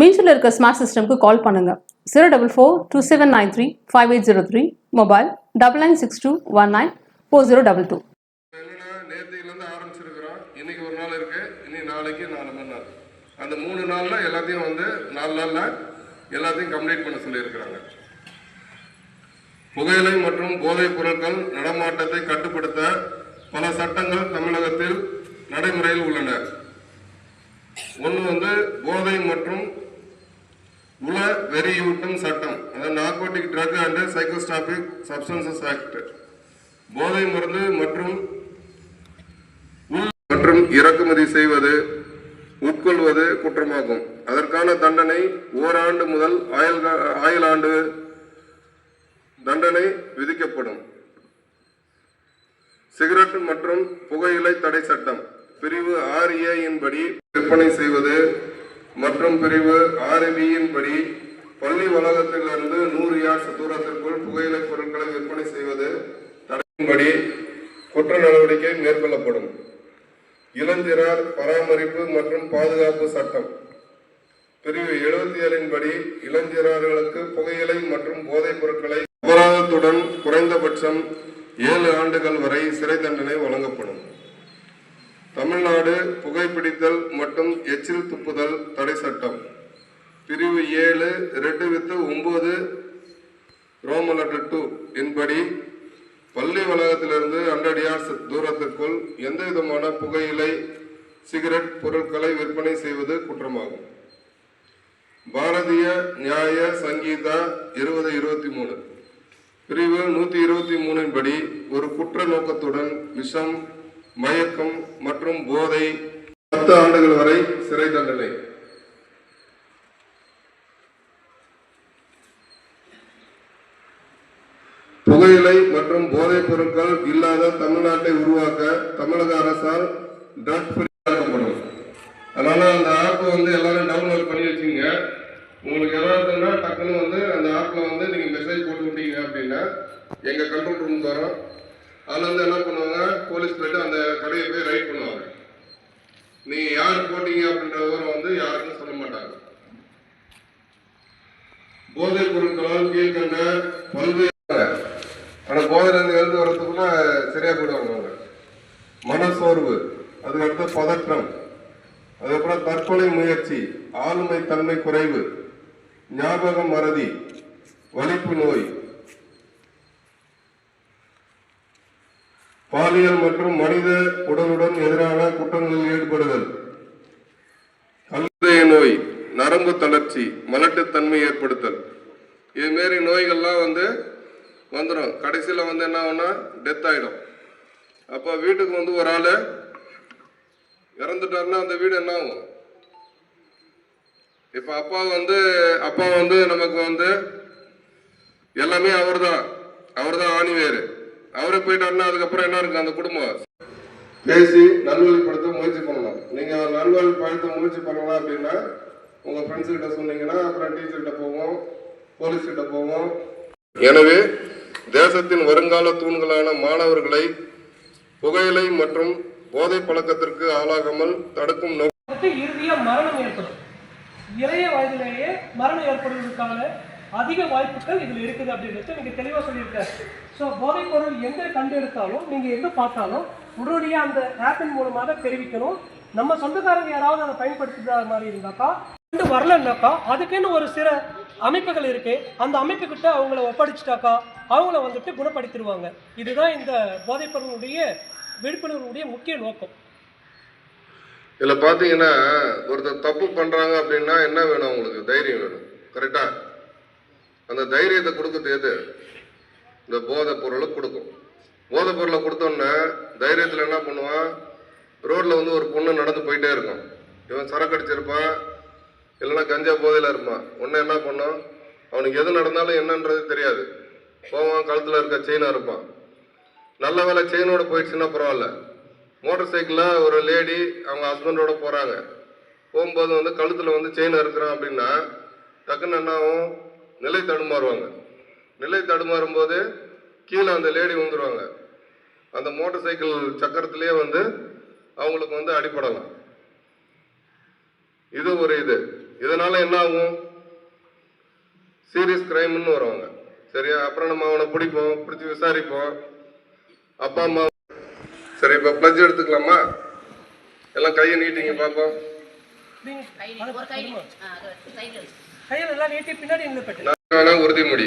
மீன்ஸில் இருக்க ஸ்மார்ட் சிஸ்டம்க்கு கால் பண்ணுங்கள் zero double four two seven nine three five eight zero three mobile double nine six two one nine four zero double two என்னன்னா ஆரம்பிச்சிருக்கிறோம். இன்னைக்கு ஒரு நாள் இருக்கு. இனி நாளைக்கு நாலு மணி நாள் அந்த மூணு நாளில் எல்லாத்தையும் வந்து நாலு நாளில் எல்லாத்தையும் கம்ப்ளீட் பண்ண சொல்லியிருக்கிறாங்க. புகையிலை மற்றும் போதைப் பொருட்கள் நடமாட்டத்தை கட்டுப்படுத்த பல சட்டங்கள் தமிழகத்தில் நடைமுறையில் உள்ளன. ஒன்று வந்து போதை மற்றும் உல வெறியூட்டும் சட்டம். அதாவது narcotic drug and psychotropic substances act போதை மருந்து மற்றும் உள் மற்றும் இறக்குமதி செய்வது உட்கொள்வது குற்றமாகும். அதற்கான தண்டனை ஓராண்டு முதல் ஆயுள் ஆயுளாண்டு தண்டனை விதிக்கப்படும். சிகரெட் மற்றும் புகையிலை தடை சட்டம். பிரிவு ஆறு ஏ படி விற்பனை செய்வது மற்றும் பிரிவு ஆறு பியின் படி பள்ளி வளாகத்திலிருந்து நூறு யார்ஸ் தூரத்திற்குள் புகையிலை பொருட்களை விற்பனை செய்வது தடையின்படி குற்ற நடவடிக்கை மேற்கொள்ளப்படும். இளந்திரார் பராமரிப்பு மற்றும் பாதுகாப்பு சட்டம். பிரிவு எழுபத்தி ஏழின் படி இளந்திரார்களுக்கு புகையிலை மற்றும் போதைப் பொருட்களை அபராதத்துடன் குறைந்தபட்சம் ஏழு ஆண்டுகள் வரை சிறை தண்டனை வழங்கப்படும். தமிழ்நாடு புகைப்பிடித்தல் மற்றும் எச்சில் துப்புதல் தடை சட்டம். பிரிவு ஏழு ரெண்டு வித்து ஒம்பது ரோமன் லெட்டர் டூ என்படி பள்ளி வளாகத்திலிருந்து அண்டடியார் தூரத்திற்குள் எந்த விதமான புகையிலை சிகரெட் பொருட்களை விற்பனை செய்வது குற்றமாகும். பாரதிய நியாய சங்கீதா இருபது இருபத்தி மூணு. பிரிவு நூற்றி இருபத்தி மூணின்படி ஒரு குற்ற நோக்கத்துடன் விஷம் மயக்கம் மற்றும் போதை பத்து ஆண்டுகள் வரை சிறை தண்டனை. புகையிலை மற்றும் போதைப் பொருட்கள் இல்லாத தமிழ்நாட்டை உருவாக்க தமிழக அரசால் ட்ரக் ஃப்ரீ ஆக்கப்படும் அதனால அந்த ஆப் வந்து எல்லாரும் டவுன்லோட் பண்ணி வச்சுங்க உங்களுக்கு ஏதாவதுன்னா டக்குன்னு வந்து அந்த ஆப்ல வந்து நீங்க மெசேஜ் போட்டு விட்டீங்க அப்படின்னா எங்க கண்ட்ரோல் ரூமுக்கு வரோம் அதுல வந்து என்ன பண்ணுவாங்க போலீஸ் போயிட்டு அந்த கடையை போய் ரைட் பண்ணுவாங்க நீங்க யார் போட்டீங்க அப்படின்ற விவரம் வந்து யாருக்கும் சொல்ல மாட்டாங்க. போதைப் பொருட்களால் கீழ்கண்ட பல்வேறு ஆனா போதையில எழுந்து வர்றதுக்குள்ள சரியா போயிடுவாங்க அவங்க. மனசோர்வு அதுக்கடுத்து பதற்றம் அதுக்கப்புறம் தற்கொலை முயற்சி ஆளுமை தன்மை குறைவு ஞாபக மறதி வலிப்பு நோய் பாலியல் மற்றும் மனித உடலுடன் எதிரான குற்றங்களில் ஈடுபடுதல். நோய் நரம்பு தளர்ச்சி மலட்டுத்தன்மை ஏற்படுத்தல். இதுமாரி நோய்கள்லாம் வந்து வந்துடும் கடைசியில் வந்து என்ன ஆகும்னா டெத் ஆகிடும் அப்போ வீட்டுக்கு வந்து ஒரு ஆள் இறந்துட்டாருன்னா அந்த வீடு என்ன ஆகும்? இப்போ அப்பா வந்து அப்பா வந்து நமக்கு வந்து எல்லாமே அவர்தான். அவர்தான் தான் ஆணிவேர். அவரே போயிட்டாருன்னா அதுக்கப்புறம் என்ன இருக்கு அந்த குடும்பம்? பேசி நல்வழிப்படுத்த முயற்சி பண்ணலாம் நீங்கள் நல்வழிப்படுத்த முயற்சி பண்ணலாம் அப்படின்னா உங்கள் ஃப்ரெண்ட்ஸ்கிட்ட சொன்னீங்கன்னா அப்புறம் டீச்சர்கிட்ட போவோம் போலீஸ்கிட்ட போவோம். எனவே தேசத்தின் வருங்கால தூண்களான மாணவர்களை புகையிலை மற்றும் போதை பழக்கத்திற்கு ஆளாகாமல் தடுக்கும் இறுதியாக மரணம் ஏற்படும். இளைய வயதிலேயே மரணம் ஏற்படுவதற்கான அதிக வாய்ப்புகள் இதில் இருக்குது அப்படின்றத நீங்கள் தெளிவாக சொல்லியிருக்காரு. ஸோ போதைப் பொருள் எங்க கண்டு எடுத்தாலும் நீங்க பார்த்தாலும் உடனடியாக அந்த ஆப்பின் மூலமாக தெரிவிக்கணும். நம்ம சொந்தக்காரங்க யாராவது அதை பயன்படுத்துகிற மாதிரி இருந்தாக்கா ரெண்டு வரலன்னாக்கா அதுக்குன்னு ஒரு சில அமைப்புகள் இருக்குது அந்த அமைப்புக்கிட்ட அவங்கள ஒப்படைச்சிட்டாக்கா அவங்கள வந்துட்டு குணப்படுத்திடுவாங்க. இதுதான் இந்த போதைப்பொருளுடைய விழிப்புணர்வுடைய முக்கிய நோக்கம். இதில் பார்த்தீங்கன்னா ஒருத்தர் தப்பு பண்ணுறாங்க அப்படின்னா என்ன வேணும் உங்களுக்கு தைரியம் வேணும். கரெக்டாக அந்த தைரியத்தை கொடுக்குறது எது? இந்த போதைப் பொருளை கொடுக்கும். போதை பொருளை கொடுத்தோன்னே தைரியத்தில் என்ன பண்ணுவான்? ரோட்டில் வந்து ஒரு பொண்ணு நடந்து போயிட்டே இருக்கும். இவன் சரக்கு அடிச்சிருப்பான். இல்லைன்னா கஞ்சா போதையில் இருப்பான். ஒன்று என்ன பண்ணும்? அவனுக்கு எது நடந்தாலும் என்னன்றது தெரியாது. போவான் கழுத்தில் இருக்க செயினாக இருப்பான். நல்ல வேலை செயினோட போயிடுச்சுன்னா பரவாயில்ல. மோட்டார் சைக்கிளில் ஒரு லேடி அவங்க ஹஸ்பண்டோட போகிறாங்க போகும்போது வந்து கழுத்தில் வந்து செயின் இருக்கிறான் அப்படின்னா டக்குன்னு என்ன ஆகும்? நிலை தடுமாறுவாங்க. நிலை தடுமாறும் போது கீழே அந்த லேடி வந்துடுவாங்க அந்த மோட்டார் சைக்கிள் சக்கரத்திலேயே வந்து அவங்களுக்கு வந்து அடிபடலாம். இது ஒரு இது. இதனால என்ன ஆகும்? சீரியஸ் கிரைம்னு வருவாங்க. சரியா? அப்புறம் நம்ம அவனை பிடிப்போம் பிடிச்சி விசாரிப்போம். அப்பா அம்மா. சரி இப்போ பிளட்ஜ் எடுத்துக்கலாமா? எல்லாம் கையை நீட்டிங்க பார்ப்போம் கையில் எல்லாம் நீட்டி பின்னாடி உறுதிமொழி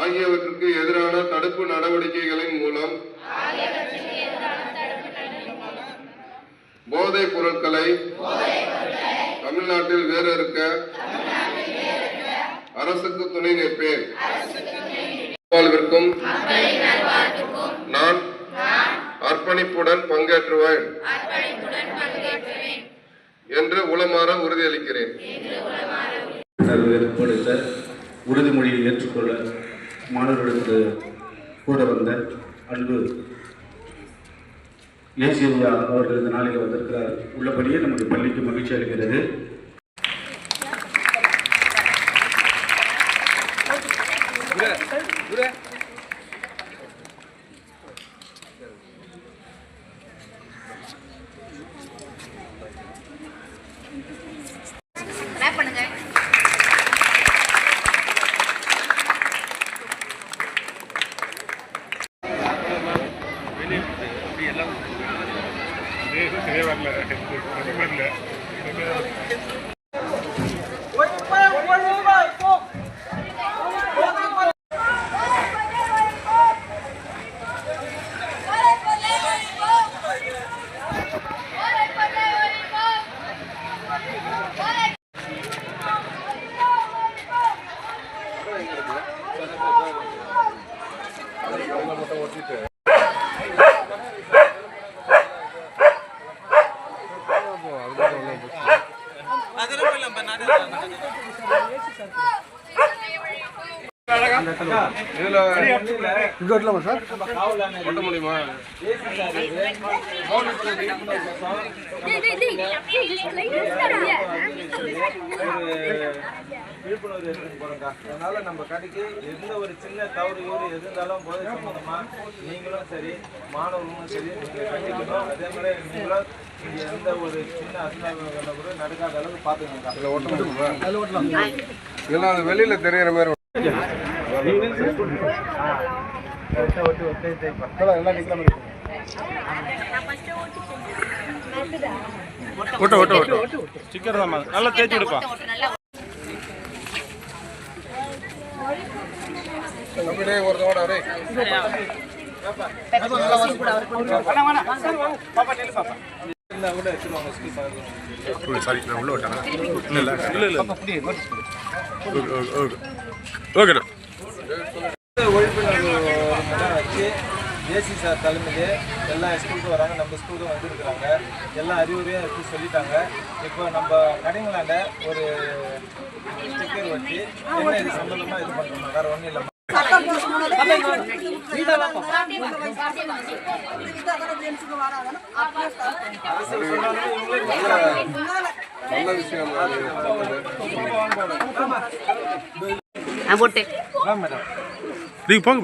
ஆகியவற்றுக்கு எதிரான தடுப்பு நடவடிக்கைகளின் மூலம் போதைப் பொருட்களை தமிழ்நாட்டில் வேறு இருக்க அரசுக்கு துணை நிற்பேன். வாழ்விற்கும் நான் அர்ப்பணிப்புடன் பங்கேற்றுவேன் என்று உளமாற உறுதியளிக்கிறேன். உறுதிமொழியை ஏற்றுக்கொள்ள மாணவர்களுக்கு கூட வந்த அன்பு ஏசியா அவர்கள் இந்த நாளில் வந்திருக்கிறார் உள்ளபடியே நம்முடைய பள்ளிக்கு மகிழ்ச்சி அளிக்கிறது Yeah. வரல வரல இதுல ஒட்ட முடியுமா? விழிப்புணர்வு எடுத்துட்டு போறோம்க்கா அதனால நம்ம கடைக்கு எந்த ஒரு சின்ன தவறு இவரு எது இருந்தாலும் போதை சம்பந்தமா நீங்களும் சரி மாணவர்களும் சரி நீங்க கண்டிக்கணும் அதே மாதிரி நீங்களும் இங்க எந்த ஒரு சின்ன அசம்பாவிதம் கூட நடக்காத அளவுக்கு பாத்துக்கோங்க வெளியில தெரியற மாதிரி ஒட்ட ஒட்ட ஒட்ட ஸ்டிக்கர் தான் நல்லா தேய்ச்சி விடுப்பா. அப்படியே ஒருத்தோட அரே இருந்தா கூட வச்சுருவாங்க ஸ்கூல் பக்கத்துல சாரி நான் உள்ள விட்டேன் இல்ல இந்த ஜேசி சார் தலைமையிலே எல்லா ஸ்கூலுக்கும் வராங்க. நம்ம ஸ்கூலுக்கும் வந்துருக்குறாங்க. எல்லா அறிவுரையும் இருக்கு சொல்லிட்டாங்க. இப்போ நம்ம கடைங்களாண்ட ஒரு ஸ்டிக்கர் வச்சு என்ன இது சம்பந்தமாக இது பண்ணணும் வேறு ஒன்றும் இல்லை நல்ல விஷயம் போட்டு மேடம். நீங்கள் போங்க